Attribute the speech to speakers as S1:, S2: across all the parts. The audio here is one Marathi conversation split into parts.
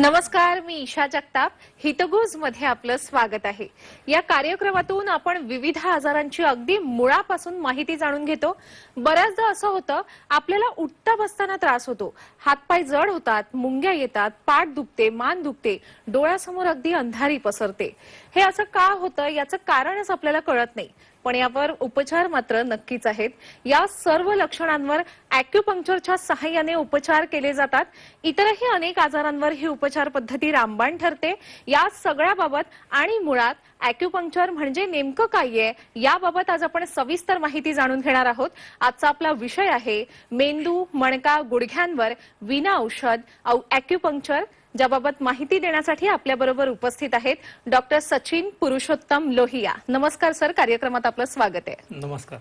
S1: नमस्कार मी ईशा जगताप. हितगुजमध्ये आपलं स्वागत आहे. या कार्यक्रमातून आपण विविध आजारांची अगदी मुळापासून माहिती जाणून घेतो. बऱ्याचदा असं होतं आपल्याला उठता बसताना त्रास होतो. हातपाय जड होतात मुंग्या येतात पाठ दुखते मान दुखते डोळ्यासमोर अगदी अंधारी पसरते. हे असं का होतं? याचं कारणच आपल्याला कळत नाही. पण यावर उपचार मात्र नक्कीच आहेत. या सर्व लक्षणांवर अॅक्युपंक्चरच्या सहाय्याने उपचार केले जातात. इतरही अनेक आजारांवर ही उपचार पद्धती रामबाण ठरते. या सगळ्याबाबत आणि मुळात अॅक्युपंक्चर म्हणजे नेमकं काय आहे याबाबत आज आपण सविस्तर माहिती जाणून घेणार आहोत. आजचा आपला विषय आहे मेंदू मणका गुडघ्यांवर विना औषध अॅक्युपंक्चर ज्याबाबत माहिती देण्यासाठी आपल्याबरोबर उपस्थित आहेत डॉक्टर सचिन पुरुषोत्तम लोहिया. नमस्कार सर कार्यक्रमात आपलं स्वागत आहे.
S2: नमस्कार.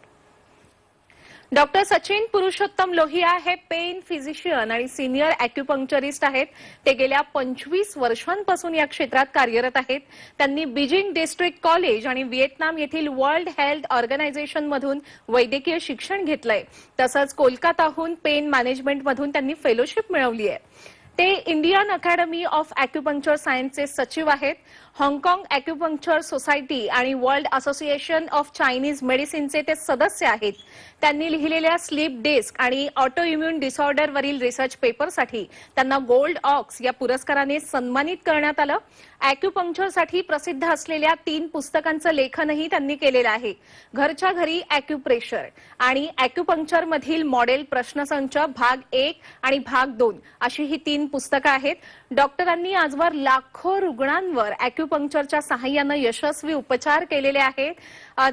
S1: डॉक्टर सचिन पुरुषोत्तम लोहिया हे पेन फिजिशियन आणि सिनियर अॅक्युपंक्चरिस्ट आहेत. ते गेल्या पंचवीस वर्षांपासून या क्षेत्रात कार्यरत आहेत. त्यांनी बीजिंग डिस्ट्रिक्ट कॉलेज आणि व्हिएतनाम येथील वर्ल्ड हेल्थ ऑर्गनायझेशन मधून वैद्यकीय शिक्षण घेतलंय. तसंच कोलकाताहून पेन मॅनेजमेंटमधून त्यांनी फेलोशिप मिळवली आहे. ते इंडियन अकॅडमी ऑफ अॅक्युपंक्चर सायन्सचे सचिव आहेत. हाँगकाँग अॅक्युपंक्चर सोसायटी आणि वर्ल्ड असोसिएशन ऑफ चायनीज मेडिसिनचे ते सदस्य आहेत. त्यांनी लिहिलेल्या स्लीप डिस्क आणि ऑटो इम्युन डिसऑर्डरवरील रिसर्च पेपरसाठी त्यांना गोल्ड ऑक्स या पुरस्काराने सन्मानित करण्यात आलं. अॅक्युपंक्चरसाठी प्रसिद्ध असलेल्या तीन पुस्तकांचं लेखनही त्यांनी केलेलं आहे. घरच्या घरी अॅक्युप्रेशर आणि अॅक्युपंक्चरमधील मॉडेल प्रश्नसंच भाग एक आणि भाग दोन अशी ही तीन पुस्तकं आहेत. डॉक्टरांनी आजवर लाखो रुग्णांवर अॅक्युपंक्चरच्या सहाय्यानं यशस्वी उपचार केलेले आहेत.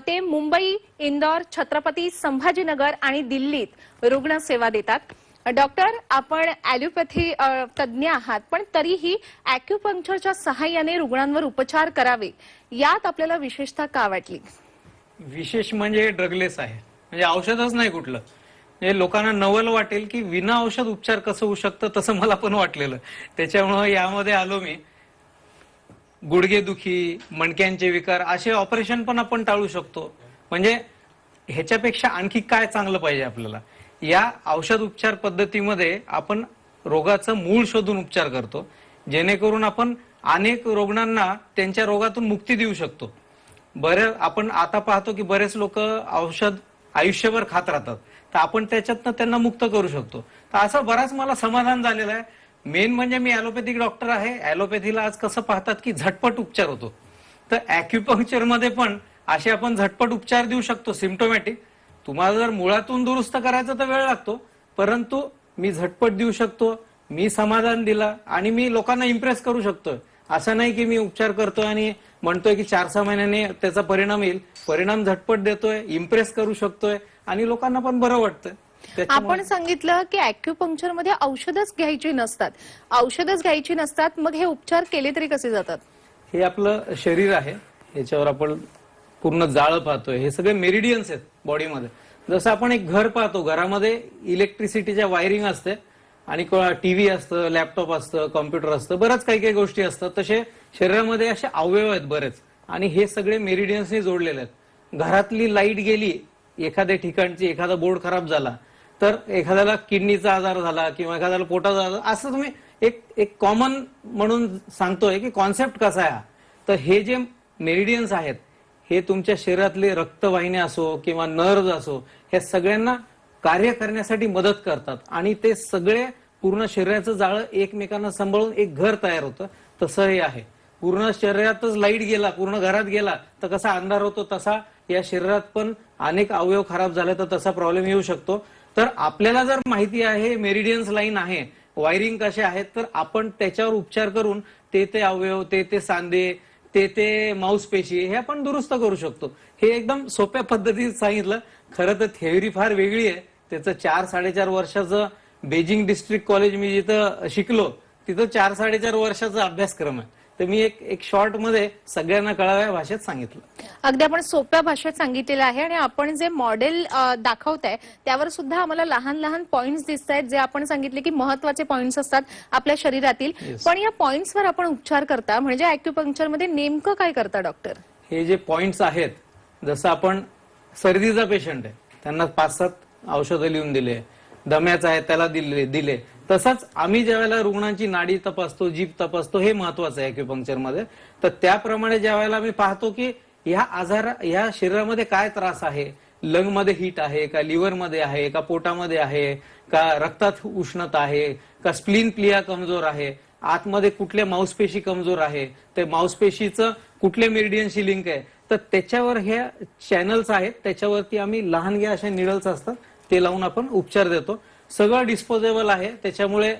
S1: ते मुंबई इंदौर छत्रपती संभाजीनगर आणि दिल्लीत रुग्णसेवा देतात. डॉक्टर आपण ॲलोपॅथी तज्ज्ञ आहात पण तरीही अॅक्युपंक्चरच्या सहाय्याने रुग्णांवर उपचार करावे यात आपल्याला विशेषता का वाटली?
S2: विशेष म्हणजे ड्रगलेस आहे. म्हणजे औषधच नाही कुठलं. म्हणजे लोकांना नवल वाटेल की विना औषध उपचार कसं होऊ शकतं तसं मला पण वाटलेलं. त्याच्यामुळं यामध्ये आलो मी. गुडघेदुखी मणक्यांचे विकार असे ऑपरेशन पण आपण टाळू शकतो. म्हणजे ह्याच्यापेक्षा आणखी काय चांगलं पाहिजे आपल्याला? या औषध उपचार पद्धतीमध्ये आपण रोगाचं मूळ शोधून उपचार करतो. जेणेकरून आपण अनेक रुग्णांना त्यांच्या रोगातून मुक्ती देऊ शकतो. बरं आपण आता पाहतो की बरेच लोक औषध आयुष्यभर खात राहतात. तर आपण त्याच्यातनं त्यांना मुक्त करू शकतो. तर असं बराच मला समाधान झालेलं आहे. मेन म्हणजे मी ॲलोपॅथिक डॉक्टर आहे. ॲलोपॅथीला आज कसं पाहतात की झटपट उपचार होतो. तर अॅक्युपंक्चरमध्ये पण असे आपण झटपट उपचार देऊ शकतो सिम्टोमॅटिक तुम्हाला जर मुळातून दुरुस्त करायचं तर वेळ लागतो परंतु मी झटपट देऊ शकतो मी समाधान दिला आणि मी लोकांना इम्प्रेस करू शकतो असं नाही की मी उपचार करतो आणि म्हणतोय की चार सहा महिन्याने त्याचा परिणाम येईल. परिणाम झटपट देतोय इम्प्रेस करू शकतोय आणि लोकांना पण बरं वाटतंय.
S1: आपण सांगितलं की अॅक्युपंक्चरमध्ये औषधच घ्यायची नसतात. औषधच घ्यायची नसतात मग हे उपचार केले तरी कसे जातात?
S2: हे आपलं शरीर आहे. याच्यावर आपण पूर्ण जाळं पाहतोय. हे सगळे मेरिडियन्स आहेत बॉडीमध्ये जसं आपण एक घर पाहतो घरामध्ये इलेक्ट्रिसिटीच्या वायरिंग असते आणि टीव्ही असतं लॅपटॉप असतं कॉम्प्युटर असतं बऱ्याच काही काही गोष्टी असतात. तसे शरीरामध्ये असे अवयव आहेत बरेच. आणि हे सगळे मेरिडियन्सनी जोडलेले आहेत. घरातली लाइट गेली एखाद्या ठिकाणची एखादा बोर्ड खराब झाला तर एखाद्याला किडनीचा आजार झाला किंवा एखाद्याला पोटाचा आजार असं तुम्ही एक एक कॉमन म्हणून सांगतोय की कॉन्सेप्ट कसा आहे तर हे जे मेरिडियन्स आहेत हे तुमच्या शरीरातले रक्तवाहिन्या असो किंवा नर्व्ह असो हे सगळ्यांना कार्य करण्यासाठी मदत करतात. आणि ते सगळे पूर्ण शरीराचं जाळं एकमेकांना सांभाळून एक घर तयार होतं. तसं हे आहे. पूर्ण शरीरातच लाइट गेला पूर्ण घरात गेला तर कसा अंधार होतो तसा. या शरीरात पण अनेक अवयव खराब झाले तर तसा प्रॉब्लेम येऊ शकतो. तर आपल्याला जर माहिती आहे मेरिडियन्स लाईन आहे वायरिंग कसे आहेत तर आपण त्याच्यावर उपचार करून ते ते अवयव ते ते सांधे ते ते माऊस पेशी हे आपण दुरुस्त करू शकतो. हे एकदम सोप्या पद्धतीत सांगितलं. खरं तर थेअरी फार वेगळी आहे. त्याचं चार साडेचार वर्षाचं बेजिंग डिस्ट्रिक्ट कॉलेज मी जिथं शिकलो तिथं चार साडेचार वर्षाचा अभ्यासक्रम आहे. तर मी एक एक शॉर्टमध्ये सगळ्यांना कळाव्या भाषेत सांगितलं.
S1: अगदी आपण सोप्या भाषेत सांगितलेलं आहे आणि आपण जे मॉडेल दाखवताय त्यावर सुद्धा आम्हाला लहान लहान पॉइंट्स दिसत आहेत जे आपण सांगितले की महत्त्वाचे पॉइंट्स असतात आपल्या शरीरातील.
S2: Yes.
S1: पण या पॉइंट्सवर आपण उपचार करता म्हणजे अॅक्युपंक्चरमध्ये नेमकं काय करता डॉक्टर
S2: हे जे पॉइंट्स आहेत जसं आपण सर्दीचा पेशंट आहे त्यांना पाच सात औषधं लिहून दिले दम्याचा आहे त्याला दिले दिले. तसाच आम्ही ज्यावेळेला रुग्णांची नाडी तपासतो जीभ तपासतो हे महत्वाचं आहे acupuncture मध्ये. तर त्याप्रमाणे ज्यावेळेला आम्ही पाहतो की ह्या आजार ह्या शरीरामध्ये काय त्रास आहे? लंगमध्ये हिट आहे का लिव्हरमध्ये आहे का पोटामध्ये आहे का रक्तात उष्णता आहे का स्प्लीन प्लिया कमजोर आहे? आतमध्ये कुठल्या मांसपेशी कमजोर आहे? ते मांसपेशीचं कुठल्या मेरिडियनशी लिंक आहे? तर त्याच्यावर हे चॅनल्स आहेत त्याच्यावरती आम्ही लहानग्या अशा निडल्स असतात ते लावून आपण उपचार देतो. सगळं डिस्पोजेबल आहे. त्याच्यामुळे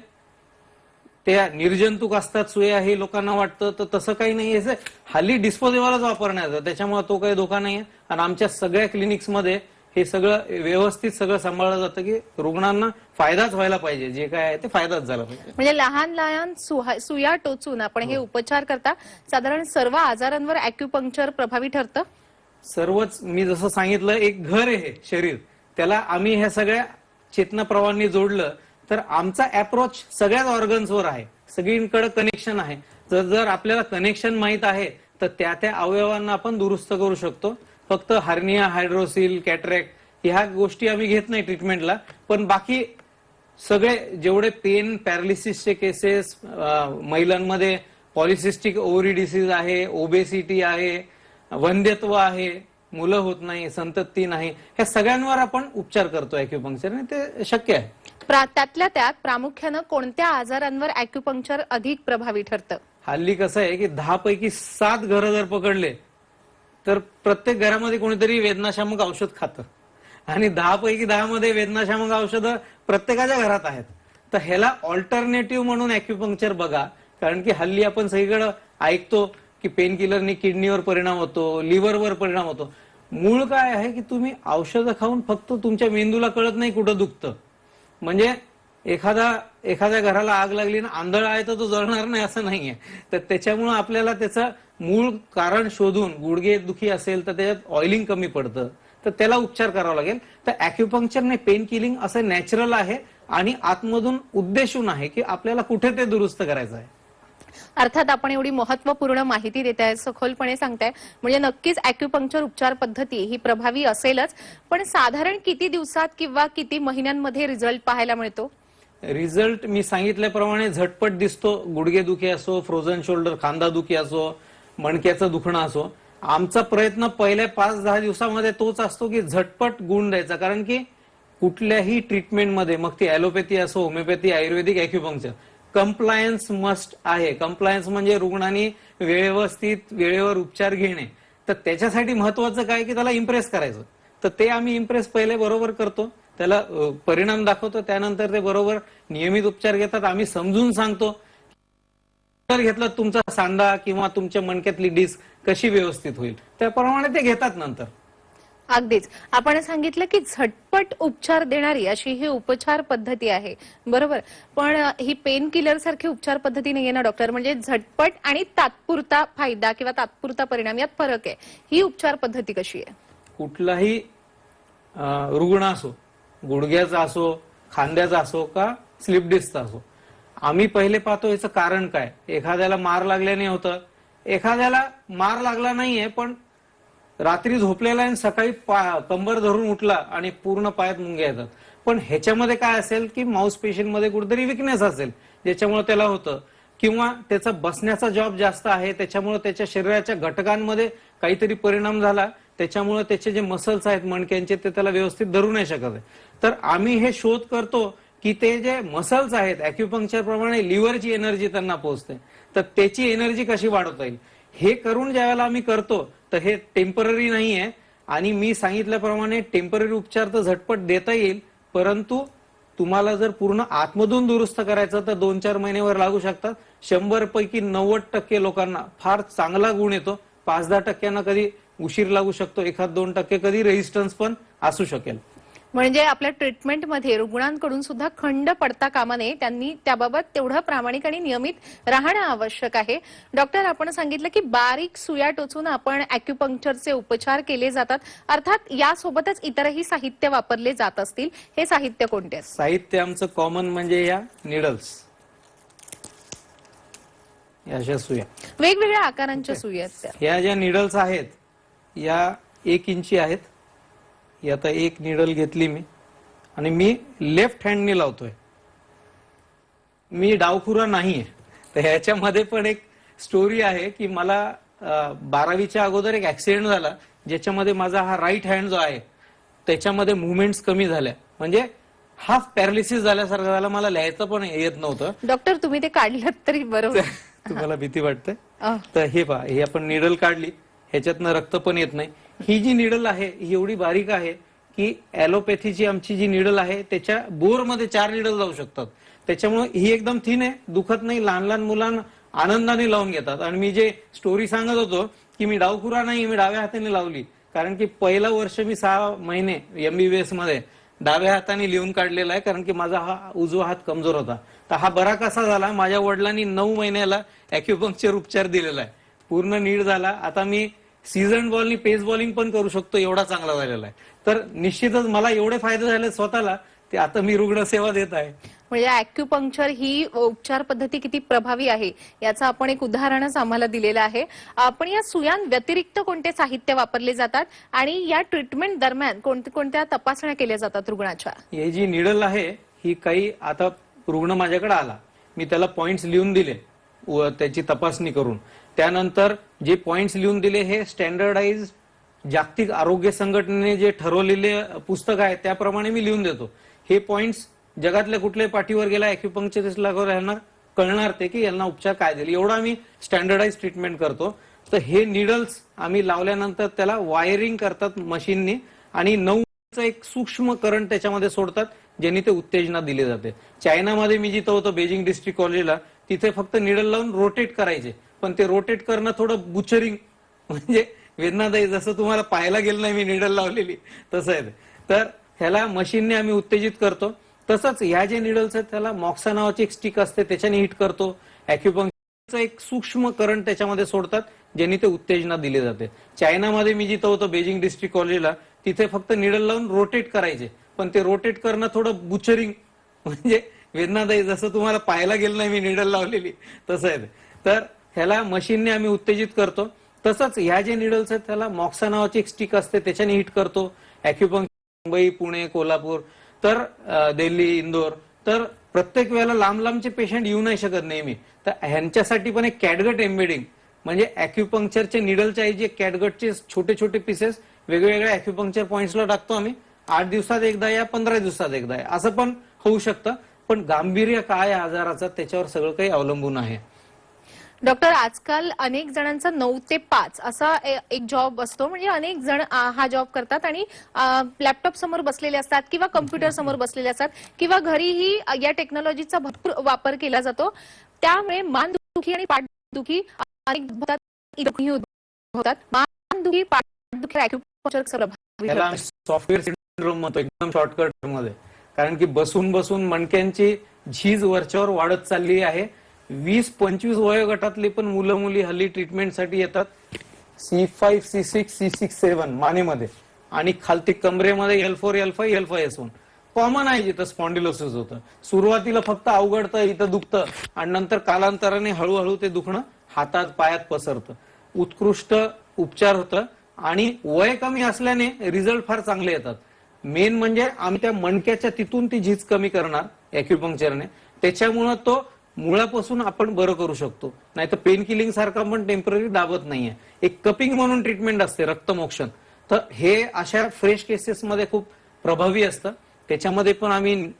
S2: त्या निर्जंतुक असतात सुया हे लोकांना वाटतं तर तसं काही नाही आहे. हल्ली डिस्पोजेबलच वापरण्यात येतं त्याच्यामुळे तो काही धोका नाही आहे. आणि आमच्या सगळ्या क्लिनिक्समध्ये हे सगळं व्यवस्थित सगळं सांभाळलं जातं की रुग्णांना फायदाच व्हायला पाहिजे. जे काय आहे ते फायदाच झाला पाहिजे.
S1: म्हणजे लहान लहान सुया टोचून आपण हे उपचार करता साधारण सर्व आजारांवर अॅक्युपंक्चर प्रभावी ठरतं?
S2: सर्वच मी जसं सांगितलं एक घर आहे हे शरीर. त्याला आम्ही ह्या सगळ्या चेतना प्रवाहांनी जोडलं तर आमचा अप्रोच सगळ्याच ऑर्गन्सवर आहे. सगळीकडे कनेक्शन आहे. जर जर आपल्याला कनेक्शन माहीत आहे तर त्या त्या अवयवांना आपण दुरुस्त करू शकतो. फक्त हार्निया हायड्रोसिल कॅटरॅक्ट ह्या गोष्टी आम्ही घेत नाही ट्रीटमेंटला पण बाकी सगळे जेवढे पेन पॅरालिसिसचे केसेस महिलांमध्ये पॉलिसिस्टिक ओव्हरी डिसीज आहे ओबेसिटी आहे वंध्यत्व आहे मुलं होत नाही संतती नाही ह्या सगळ्यांवर आपण उपचार करतो अॅक्युपंक्चर आणि ते शक्य आहे.
S1: त्यातल्या त्यात प्रामुख्यानं कोणत्या आजारांवर अॅक्युपंक्चर अधिक प्रभावी ठरतं?
S2: हल्ली कसं आहे की दहा पैकी सात घरं जर पकडले तर प्रत्येक घरामध्ये कोणीतरी वेदनाशामक औषध खातं. आणि दहा पैकी दहा मध्ये वेदनाशामक औषधं प्रत्येकाच्या घरात आहेत. तर ह्याला ऑल्टरनेटिव्ह म्हणून अॅक्युपंक्चर बघा कारण की हल्ली आपण सगळीकडे ऐकतो की पेन किलरनी किडनीवर परिणाम होतो लिव्हरवर परिणाम होतो. मूळ काय आहे की तुम्ही औषधं खाऊन फक्त तुमच्या मेंदूला कळत नाही कुठं दुखतं. म्हणजे एखादा एखाद्या घराला आग लागली ना आंधळ आहे तर तो जळणार नाही असं नाहीये. तर त्याच्यामुळं आपल्याला त्याचं मूळ कारण शोधून गुडघे दुखी असेल तर त्याच्यात ऑइलिंग कमी पडतं. तर त्याला उपचार करावा लागेल. तर अॅक्युपंक्चर नाही पेन किलिंग असं नॅचरल आहे आणि आतमधून उद्देशून आहे की आपल्याला कुठे ते दुरुस्त करायचं आहे.
S1: अर्थात आपण एवढी महत्त्वपूर्ण माहिती देताय सखोलपणे सांगताय. म्हणजे नक्कीच अॅक्युपंक्चर उपचार पद्धती ही प्रभावी असेलच. पण साधारण किती दिवसात किंवा किती महिन्यांमध्ये रिझल्ट पाहायला मिळतो?
S2: रिझल्ट मी सांगितल्याप्रमाणे झटपट दिसतो. गुडघेदुखी असो फ्रोझन शोल्डर खांदा दुखी असो मणक्याचं दुखणं असो. आमचा प्रयत्न पहिल्या पाच दहा दिवसामध्ये तोच असतो की झटपट गुण द्यायचा. कारण की कुठल्याही ट्रीटमेंटमध्ये मग ती ॲलोपॅथी असो homoeopathy Ayurvedic acupuncture compliance must आहे. कम्प्लायन्स म्हणजे रुग्णांनी व्यवस्थित वेळेवर उपचार घेणे. तर त्याच्यासाठी महत्वाचं काय की त्याला इम्प्रेस करायचं. तर ते आम्ही इम्प्रेस पहिले बरोबर करतो. त्याला परिणाम दाखवतो. त्यानंतर ते बरोबर नियमित उपचार घेतात. आम्ही समजून सांगतो. उपचार घेतला तुमचा सांधा किंवा तुमच्या मणक्यातली डिस्क कशी व्यवस्थित होईल? त्याप्रमाणे ते घेतात नंतर.
S1: अगदीच. आपण सांगितलं की झटपट उपचार देणारी अशी ही उपचार पद्धती आहे. बरोबर? पण ही पेन किलर सारखी उपचार पद्धती नाहीये ना डॉक्टर म्हणजे झटपट आणि तात्पुरता फायदा किंवा तात्पुरता परिणाम यात फरक आहे. ही उपचार पद्धती कशी आहे?
S2: कुठलाही रुग्ण असो गुडघ्याचा असो खांद्याचा असो का स्लिप डिस्कचा असो आम्ही पहिले पाहतो याचं कारण काय? एखाद्याला मार लागल्याने होतं. एखाद्याला मार लागला नाहीये पण रात्री झोपलेला आणि सकाळी पा- कंबर धरून उठला आणि पूर्ण पायात मुंग्या येतात. पण ह्याच्यामध्ये काय असेल की माउस पेशंटमध्ये कुठेतरी विकनेस असेल ज्याच्यामुळे त्याला होतं. किंवा त्याचा बसण्याचा जॉब जास्त आहे त्याच्यामुळे त्याच्या शरीराच्या घटकांमध्ये काहीतरी परिणाम झाला त्याच्यामुळे त्याचे जे मसल्स आहेत मणक्यांचे ते त्याला व्यवस्थित धरू नाही शकत आहे. तर आम्ही हे शोध करतो की ते जे मसल्स आहेत अॅक्युपंक्चर प्रमाणे लिव्हरची एनर्जी त्यांना पोहोचते. तर त्याची एनर्जी कशी वाढवता येईल? हे करून ज्यावेळेला आम्ही करतो तर हे टेंपररी नाही आहे आणि मी सांगितल्याप्रमाणे टेंपररी उपचार तर झटपट देता येईल परंतु तुम्हाला जर पूर्ण आतमधून दुरुस्त करायचं तर दोन चार महिन्यावर लागू शकतात. शंभर पैकी नव्वद टक्के लोकांना फार चांगला गुण येतो. पाच दहा टक्क्यांना कधी उशीर लागू शकतो एखाद दोन टक्के कधी रेजिस्टन्स पण असू शकेल.
S1: म्हणजे आपल्या ट्रीटमेंटमध्ये रुग्णांकडून सुद्धा खंड पडता कामा नये. त्यांनी त्याबाबत तेवढं प्रामाणिक आणि नियमित राहणं आवश्यक आहे. डॉक्टर आपण सांगितलं की बारीक सुया टोचून आपण अॅक्युपंक्चरचे उपचार केले जातात. अर्थात यासोबतच इतरही साहित्य वापरले जात असतील. हे साहित्य कोणते
S2: साहित्य आमचं कॉमन म्हणजे या निडल्स या अशा सुया.
S1: वेगवेगळ्या आकारांच्या सुया.
S2: ह्या ज्या निडल्स आहेत या एक इंची आहेत. ही आता एक निडल घेतली मी आणि मी लेफ्ट हँडने लावतोय. मी डावखुरा नाहीये. तर ह्याच्यामध्ये पण एक स्टोरी आहे की मला बारावीच्या अगोदर एक ऍक्सिडेंट झाला ज्याच्यामध्ये माझा हा राईट हँड जो आहे त्याच्यामध्ये मुवमेंट्स कमी झाल्या. म्हणजे हाफ पॅरालिसिस झाल्यासारखं झालं मला लिहायचं पण येत नव्हतं.
S1: डॉक्टर तुम्ही ते काढलं तरी बरोबर.
S2: तुम्हाला भीती वाटते? तर हे पहा ही आपण निडल काढली ह्याच्यातनं रक्त पण येत नाही. ही जी निडल आहे ही एवढी बारीक आहे की ॲलोपॅथीची आमची जी निडल आहे त्याच्या बोरमध्ये चार निडल जाऊ शकतात. त्याच्यामुळे ही एकदम थिन आहे दुखत नाही लहान लहान मुलांना आनंदाने लावून घेतात. आणि मी जे स्टोरी सांगत होतो की मी डावखुरा नाही मी डाव्या हाताने लावली. कारण की पहिलं वर्ष मी सहा महिने एमबीबीएसमध्ये डाव्या हाताने लिहून काढलेला आहे कारण की माझा हा उजवा हात कमजोर होता. तर हा बरा कसा झाला माझ्या वडिलांनी नऊ महिन्याला अॅक्युपंक्चर उपचार दिलेला आहे. पूर्ण नीड झाला. आता मी सीझन बॉलनी पेस बॉलिंग पण करू शकतो एवढा चांगला झालेला आहे. तर निश्चितच मला एवढे फायदे झाले स्वतःला ते आता मी रुग्णसेवा देत आहे.
S1: म्हणजे अॅक्युपंक्चर ही उपचार पद्धती किती प्रभावी आहे याचं आपण एक उदाहरणच आम्हाला दिलेलं आहे. आपण या सुयां व्यतिरिक्त कोणते साहित्य वापरले जातात आणि या ट्रीटमेंट दरम्यान कोणत्या कोणत्या तपासण्या केल्या जातात रुग्णाच्या?
S2: ही जी निडल आहे ही काही आता रुग्ण माझ्याकडे आला. मी त्याला पॉइंट्स लिहून दिले त्याची तपासणी करून. त्यानंतर जे पॉइंट्स लिहून दिले हे स्टँडर्डाइज जागतिक आरोग्य संघटनेने जे ठरवलेले पुस्तक आहे त्याप्रमाणे मी लिहून देतो. हे पॉइंट्स जगातल्या कुठल्याही पाठीवर गेला अॅक्युपंक्चरिस्टला यांना कळणार ते की यांना उपचार काय दिले. एवढा आम्ही स्टँडर्डाइज ट्रीटमेंट करतो. तर हे निडल्स आम्ही लावल्यानंतर त्याला वायरिंग करतात मशीननी आणि नऊ एक सूक्ष्म करंट त्याच्यामध्ये सोडतात ज्यांनी ते उत्तेजना दिली जाते. चायनामध्ये मी जिथं होतो बेजिंग डिस्ट्रिक्ट कॉलेजला तिथे फक्त निडल लावून रोटेट करायचे. पण ते रोटेट करणं थोडं बुचरिंग म्हणजे वेदनादायी जसं तुम्हाला पाहायला गेलं नाही मी निडल लावलेली तसं आहे तर ह्याला मशीनने आम्ही उत्तेजित करतो. तसंच ह्या जे निडल्स आहेत त्याला मॉक्सा नावाची एक स्टिक असते त्याच्याने हिट करतो. अॅक्युपंक्चरचा एक सूक्ष्म करंट त्याच्यामध्ये सोडतात ज्यांनी ते उत्तेजना दिली जाते. चायनामध्ये मी जिथं होतो बेजिंग डिस्ट्रिक्ट कॉलेजला तिथे फक्त निडल लावून रोटेट करायचे. पण ते रोटेट करणं थोडं बुचरिंग म्हणजे वेदनादायी जसं तुम्हाला पाहायला गेलं नाही मी निडल लावलेली तसं आहे तर ह्याला मशीनने आम्ही उत्तेजित करतो. तसंच ह्या जे निडल्स आहेत त्याला मॉक्सा नावाची एक स्टिक असते त्याच्याने हिट करतो. अॅक्युपंक्चर मुंबई पुणे कोल्हापूर तर दिल्ली इंदोर. तर प्रत्येक वेळेला लांब लांबचे पेशंट येऊ नाही शकत नेहमी. तर ह्यांच्यासाठी पण एक कॅटगट एम्बेडिंग म्हणजे अॅक्युपंक्चरचे निडलच्या ऐवजी कॅटगटचे छोटे छोटे पीसेस वेगवेगळ्या अॅक्युपंक्चर पॉईंट्सला टाकतो आम्ही. आठ दिवसात एकदा या पंधरा दिवसात एकदा या. असं पण होऊ शकतं. पण गांभीर्य काय आजाराचं त्याच्यावर सगळं काही अवलंबून आहे.
S1: डॉक्टर आजकाल अनेक जणांचा नऊ ते पाच असा एक जॉब असतो. म्हणजे अनेक जण हा जॉब करतात आणि लॅपटॉप समोर बसलेले असतात किंवा कम्प्युटर समोर बसलेले असतात किंवा घरीही या टेक्नॉलॉजीचा भरपूर वापर केला जातो. त्यामुळे मानदुखी आणि पाठदुखी अनेक होतात, मानदुखी पाठदुखी.
S2: सॉफ्टवेअर सिंड्रोम म्हणतो एकदम शॉर्टकटमध्ये. कारण की बसून बसून मणक्यांची झीज वरच्यावर वाढत चालली आहे. वीस पंचवीस वयोगटातली पण मुलं मुली हल्ली ट्रीटमेंटसाठी येतात. C five C six C six seven मानेमध्ये. आणि खालती कमरेमध्ये L four L five L five S one common आहे जिथं स्पॉन्डिलोसिस होतं. सुरुवातीला फक्त अवघडतं इथं दुखतं. आणि नंतर कालांतराने हळूहळू ते दुखणं हातात पायात पसरतं. उत्कृष्ट उपचार होतं. आणि वय कमी असल्याने रिझल्ट फार चांगले येतात. मेन म्हणजे आम्ही त्या मणक्याच्या तिथून ती झीज कमी करणार अॅक्युपंक्चरने त्याच्यामुळं तो मुळापासून आपण बरं करू शकतो. नाही तर पेन किलिंग सारखा पण टेंपररी दाबत नाहीये. एक कपिंग म्हणून ट्रीटमेंट असते रक्तमोक्षण. तर हे अशा फ्रेश केसेसमध्ये खूप प्रभावी असतं. त्याच्यामध्ये पण आम्ही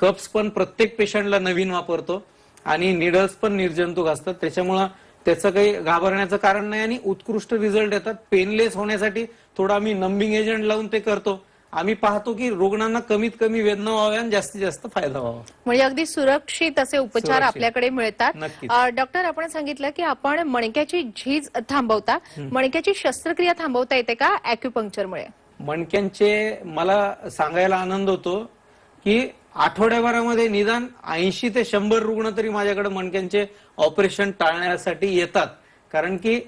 S2: कप्स पण प्रत्येक पेशंटला नवीन वापरतो. आणि निडल्स पण निर्जंतुक असतात. त्याच्यामुळं त्याचं काही घाबरण्याचं कारण नाही आणि उत्कृष्ट रिझल्ट येतात. पेनलेस होण्यासाठी थोडं आम्ही नंबिंग एजंट लावून ते करतो. आम्ही पाहतो की रुग्णांना कमीत कमी वेदना व्हाव्या आणि जास्तीत जास्त फायदा व्हावा.
S1: म्हणजे अगदी सुरक्षित असे उपचार
S2: सुरक्षित.
S1: आपल्याकडे मिळतात.
S2: नक्कीच.
S1: अ, डॉक्टर आपण सांगितलं की आपण मणक्याची झीज थांबवता. मणक्याची शस्त्रक्रिया थांबवता येते का अॅक्युपंक्चरमुळे
S2: मणक्यांचे मला सांगायला आनंद होतो की आठवड्याभरामध्ये निदान ऐंशी ते शंभर रुग्ण तरी माझ्याकडे मणक्यांचे ऑपरेशन टाळण्यासाठी येतात. कारण की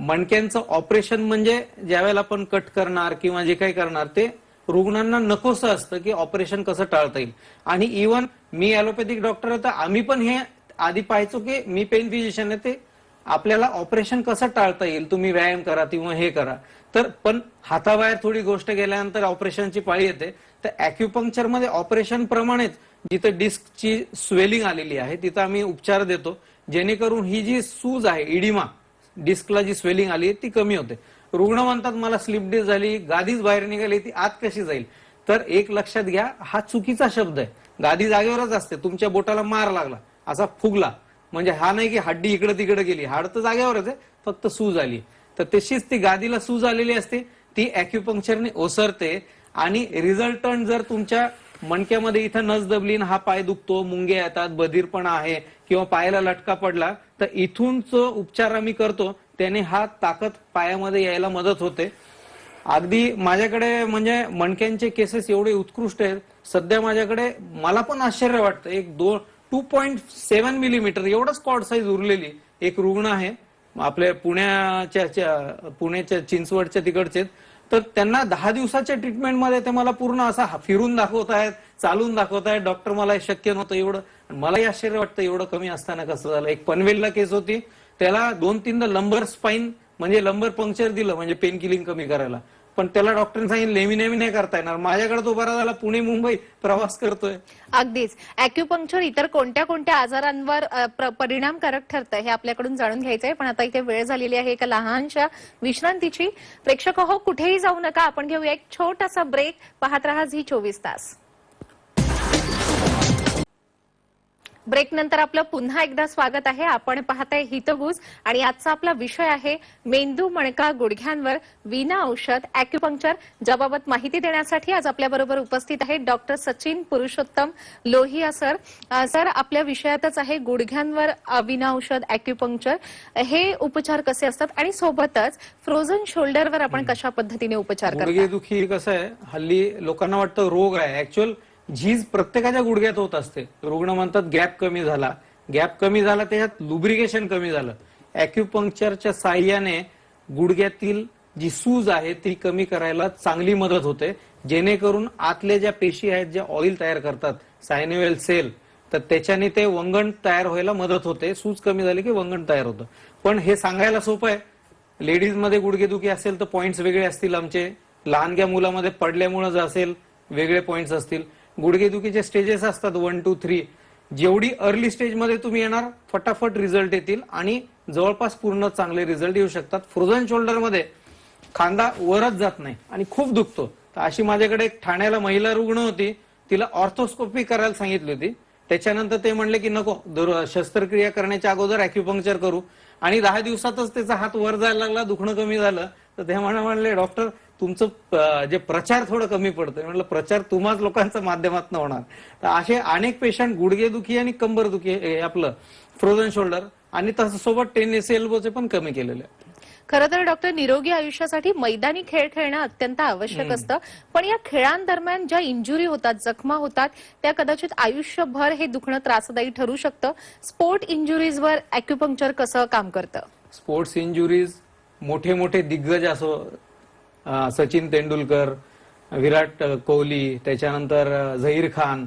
S2: मणक्यांचं ऑपरेशन म्हणजे ज्यावेळेला आपण कट करणार किंवा जे काही करणार ते रुग्णांना नकोसं असतं की ऑपरेशन कसं टाळता येईल. आणि इवन मी ॲलोपॅथिक डॉक्टर आहे तर आम्ही पण हे आधी पाहायचो की मी पेन फिजिशियन आहे ते आपल्याला ऑपरेशन कसं टाळता येईल? तुम्ही व्यायाम करा किंवा हे करा. तर पण हाताबाहेर थोडी गोष्ट गेल्यानंतर ऑपरेशनची पाळी येते. तर अॅक्युपंक्चरमध्ये ऑपरेशन प्रमाणेच जिथं डिस्कची स्वेलिंग आलेली आहे तिथं आम्ही उपचार देतो. जेणेकरून ही जी सूज आहे इडिमा डिस्कला जी स्वेलिंग आली आहे ती कमी होते. रुग्ण म्हणतात मला स्लिप डे झाली गादीच बाहेर निघाली ती आत कशी जाईल? तर एक लक्षात घ्या हा चुकीचा शब्द आहे. गादी जागेवरच असते तुमच्या बोटाला मार लागला असा फुगला. म्हणजे हा नाही की हड्डी इकडे तिकडे गेली हाड तर जागेवरच आहे फक्त सूज आली तर तशीच ती गादीला सूज आलेली असते ती अॅक्युपंक्चरने ओसरते आणि रिझल्टंट जर तुमच्या मणक्यामध्ये इथं नस दबली हा पाय दुखतो मुंगे येतात बधीरपणा आहे किंवा पायाला लटका पडला तर इथून जो उपचार आम्ही करतो. त्याने हा ताकद पायामध्ये यायला मदत होते. अगदी माझ्याकडे म्हणजे मणक्यांचे केसेस एवढे उत्कृष्ट आहेत. सध्या माझ्याकडे मला पण आश्चर्य वाटतं. एक दोन टू पॉईंट सेव्हन मिलीमीटर एवढंच कॉड साईज उरलेली एक रुग्ण आहे. आपल्या पुण्याच्या पुण्याच्या चिंचवडच्या तिकडचे तर त्यांना दहा दिवसाच्या ट्रीटमेंटमध्ये ते मला पूर्ण असा फिरून दाखवत आहेत चालून दाखवत आहेत. डॉक्टर मला शक्य नव्हतं एवढं. मलाही आश्चर्य वाटतं एवढं कमी असताना कसं झालं. एक पनवेलला केस होती. त्याला दोन तीनदा लंबर स्पाईन म्हणजे लंबर पंक्चर दिलं म्हणजे पेन किलिंग कमी करायला. पण त्याला डॉक्टरने सांगितलं नेहमी नेहमी नाही करता येणार. माझ्याकडे तो बरा झाला पुणे मुंबई प्रवास करतोय.
S1: अगदीच. अॅक्युपंक्चर इतर कोणत्या कोणत्या आजारांवर परिणामकारक ठरतं हे आपल्याकडून जाणून घ्यायचंय. पण आता इथे वेळ झालेली आहे एका लहानशा विश्रांतीची. प्रेक्षक हो कुठेही जाऊ नका. आपण घेऊया एक छोटासा ब्रेक पाहत राहा झी चोवीस तास. ब्रेक नंतर आपलं पुन्हा एकदा स्वागत आहे. आपण पाहताय हितगुज आणि आजचा आपला विषय आहे मेंदू मणका गुडघ्यांवर विना औषध अॅक्युपंक्चर ज्याबाबत माहिती देण्यासाठी आज आपल्याबरोबर उपस्थित आहेत doctor Sachin Purushottam Lohia sir. Sir आपल्या विषयातच आहे गुडघ्यांवर विना औषध अॅक्युपंक्चर हे उपचार कसे असतात आणि सोबतच फ्रोझन शोल्डरवर आपण कशा पद्धतीने उपचार करतो?
S2: गुडघेदुखी कसं आहे हल्ली लोकांना वाटतं रोग आहे. ऍक्च्युअल झीज प्रत्येकाच्या गुडघ्यात होत असते. रुग्ण म्हणतात गॅप कमी झाला. गॅप कमी झाला त्याच्यात लुब्रिकेशन कमी झालं. अॅक्युपंक्चरच्या साह्याने गुडघ्यातील जी सूज आहे ती कमी करायला चांगली मदत होते. जेणेकरून आतल्या ज्या पेशी आहेत ज्या ऑइल तयार करतात सायन्युएल सेल तर त्याच्याने ते वंगण तयार व्हायला मदत होते. सूज कमी झाली की वंगण तयार होतं. पण हे सांगायला सोपं आहे. लेडीजमध्ये गुडघेदुखी असेल तर पॉईंट्स वेगळे असतील आमचे. लहानग्या मुलामध्ये पडल्यामुळे जर असेल वेगळे पॉईंट्स असतील. गुडघेदुखीचे स्टेजेस असतात वन टू थ्री जेवढी अर्ली स्टेजमध्ये तुम्ही येणार फटाफट रिझल्ट येतील आणि जवळपास पूर्ण चांगले रिझल्ट येऊ शकतात. फ्रोझन शोल्डरमध्ये खांदा वरच जात नाही आणि खूप दुखतो. तर अशी माझ्याकडे एक ठाण्याला महिला रुग्ण होती तिला ऑर्थोस्कोपी करायला सांगितली होती. त्याच्यानंतर ते म्हणले की नको दर शस्त्रक्रिया करण्याच्या अगोदर अॅक्युपंक्चर करू. आणि दहा दिवसातच त्याचा हात वर जायला लागला दुखणं कमी झालं. तर ते म्हणा म्हणले डॉक्टर तुमचं जे प्रचार थोडं कमी पडतोय. म्हटलं प्रचार तुम्हाच लोकांच्या माध्यमातून होणार. तर असे अनेक पेशंट गुडघेदुखी आणि कंबरदुखी आपलं फ्रोझन शोल्डर आणि तसं सोबत टेनिस एल्बोचे पण कमी केलेले.
S1: खरं तर डॉक्टर निरोगी आयुष्यासाठी मैदानी खेळ खेळणं अत्यंत आवश्यक असतं. पण या खेळांदरम्यान ज्या इंजुरी होतात जखमा होतात त्या कदाचित आयुष्यभर हे दुखणं त्रासदायी ठरू शकतं. स्पोर्ट इंजुरीजवर अॅक्युपंक्चर कसं काम करतं?
S2: स्पोर्ट्स इंजुरीज मोठे मोठे दिग्गज असो सचिन तेंडुलकर विराट कोहली त्याच्यानंतर झहीर खान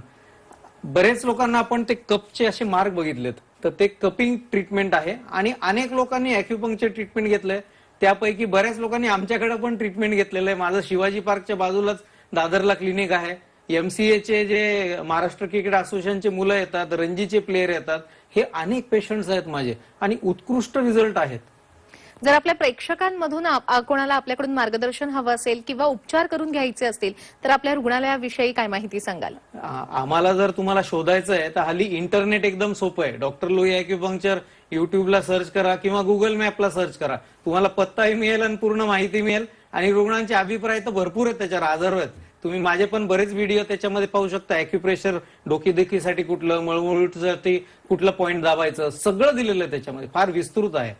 S2: बरेच लोकांना आपण ते कपचे असे मार्क बघितलेत. तर ते कपिंग ट्रीटमेंट आहे आणि अनेक लोकांनी अॅक्युपंक्चर ट्रीटमेंट घेतलंय. त्यापैकी बऱ्याच लोकांनी आमच्याकडे पण ट्रीटमेंट घेतलेलं आहे. माझं शिवाजी पार्कच्या बाजूलाच दादरला क्लिनिक आहे. एमसीएचे जे महाराष्ट्र क्रिकेट असोसिएशनचे मुलं येतात रणजीचे प्लेयर येतात हे अनेक पेशंट्स आहेत माझे. आणि उत्कृष्ट रिझल्ट आहेत.
S1: जर आपल्या प्रेक्षकांमधून कोणाला आपल्याकडून मार्गदर्शन हवं असेल किंवा उपचार करून घ्यायचे असतील तर आपल्या रुग्णालयाविषयी काय माहिती सांगाल?
S2: आम्हाला जर तुम्हाला शोधायचं आहे तर हल्ली इंटरनेट एकदम सोपं आहे. डॉक्टर लोही अॅक्युपंक्चर युट्यूबला सर्च करा किंवा गुगल मॅपला सर्च करा. तुम्हाला पत्ताही मिळेल आणि पूर्ण माहिती मिळेल. आणि रुग्णांचे अभिप्राय तर भरपूर आहेत त्याच्यावर आजार आहेत तुम्ही माझे पण बरेच व्हिडिओ त्याच्यामध्ये पाहू शकता. अॅक्युप्रेशर डोकेदुखीसाठी कुठलं मळमळीसाठी कुठलं पॉईंट दाबायचं सगळं दिलेलं आहे त्याच्यामध्ये. फार विस्तृत आहे.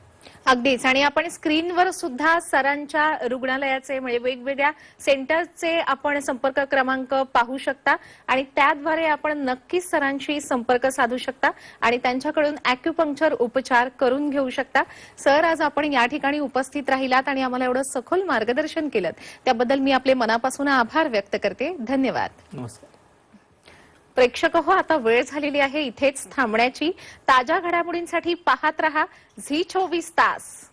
S1: अगदीच. आणि आपण स्क्रीनवर सुद्धा सरांच्या रुग्णालयाचे म्हणजे वेगवेगळ्या सेंटरचे आपण संपर्क क्रमांक पाहू शकता. आणि त्याद्वारे आपण नक्कीच सरांशी संपर्क साधू शकता आणि त्यांच्याकडून अॅक्युपंक्चर उपचार करून घेऊ शकता. सर आज आपण या ठिकाणी उपस्थित राहिलात आणि आम्हाला एवढं सखोल मार्गदर्शन केलं त्याबद्दल मी आपले मनापासून आभार व्यक्त करते. धन्यवाद.
S2: नमस्कार.
S1: प्रेक्षक हो आता वेळ झालेली आहे. इथेच थांबण्याची. ताज्या घडामोडींसाठी पाहत रहा झी चोवीस तास.